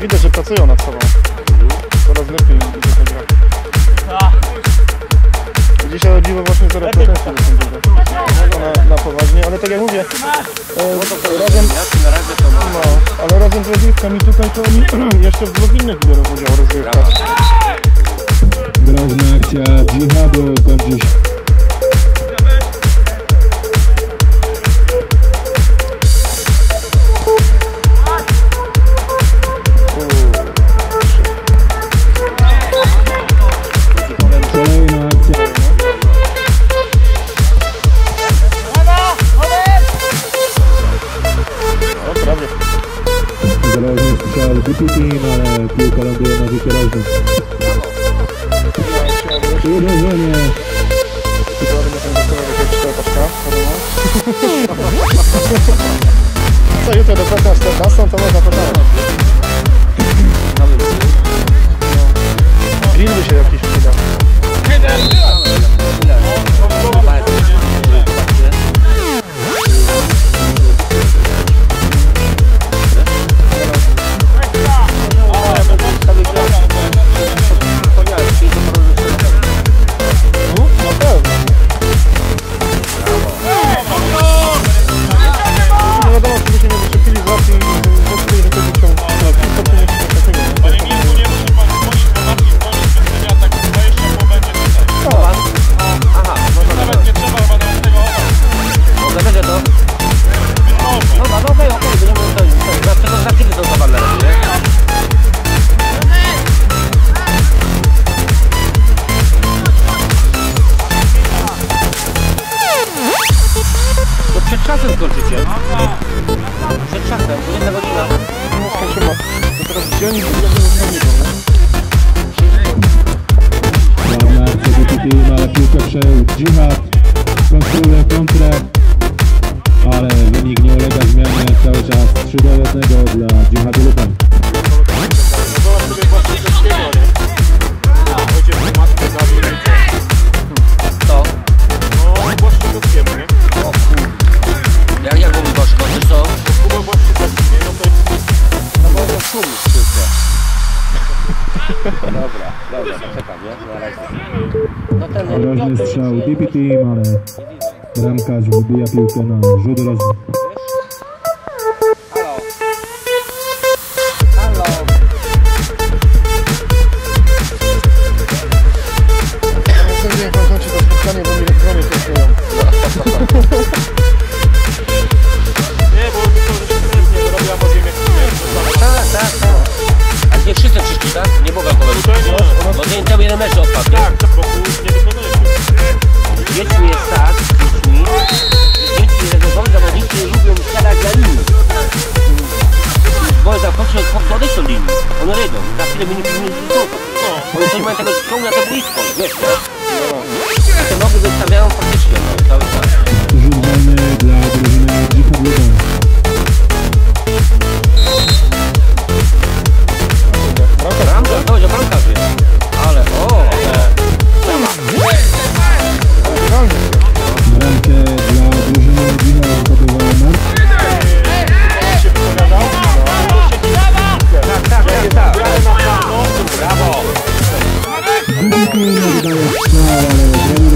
Widać, że pracują nad sobą. Coraz lepiej idzie ta gra. Dzisiaj o właśnie zero pretensji do sędziego. Na, na poważnie, ale tak jak mówię, e, razem, no, ale razem z rozgrywkami tutaj to oni jeszcze w dwóch innych biorą udział w rozgrywkach. Groźna akcja dżihadu kończy się Londrina, Pio Calandina, Viterosa. Tudo bem, Isso Saiu toda pra cá, dá Santa Luz, dá pra cá. Grilo, Xerox. Czasem skończycie. Przed czasem, bo jedna godzina. No, skończymy. To teraz dzień i nie akcja DP Team, ale piłkę przejął dżihad kontrę Szum wszystko. Dobra, dobra, poczekam, nie? Na razie. No ten... groźny strzał Team, ale bramkarz wybija piłkę na rzut rożny tak, wokół nie wykonuje się. Dziećmi jest tak, dzieci tego lubią siadać. Bo zakończą podejść do linii, one rydą, na chwilę my no, nie pilnujemy No. One też mają tego ciągna to blisko, wiesz, nie? No. Thank you.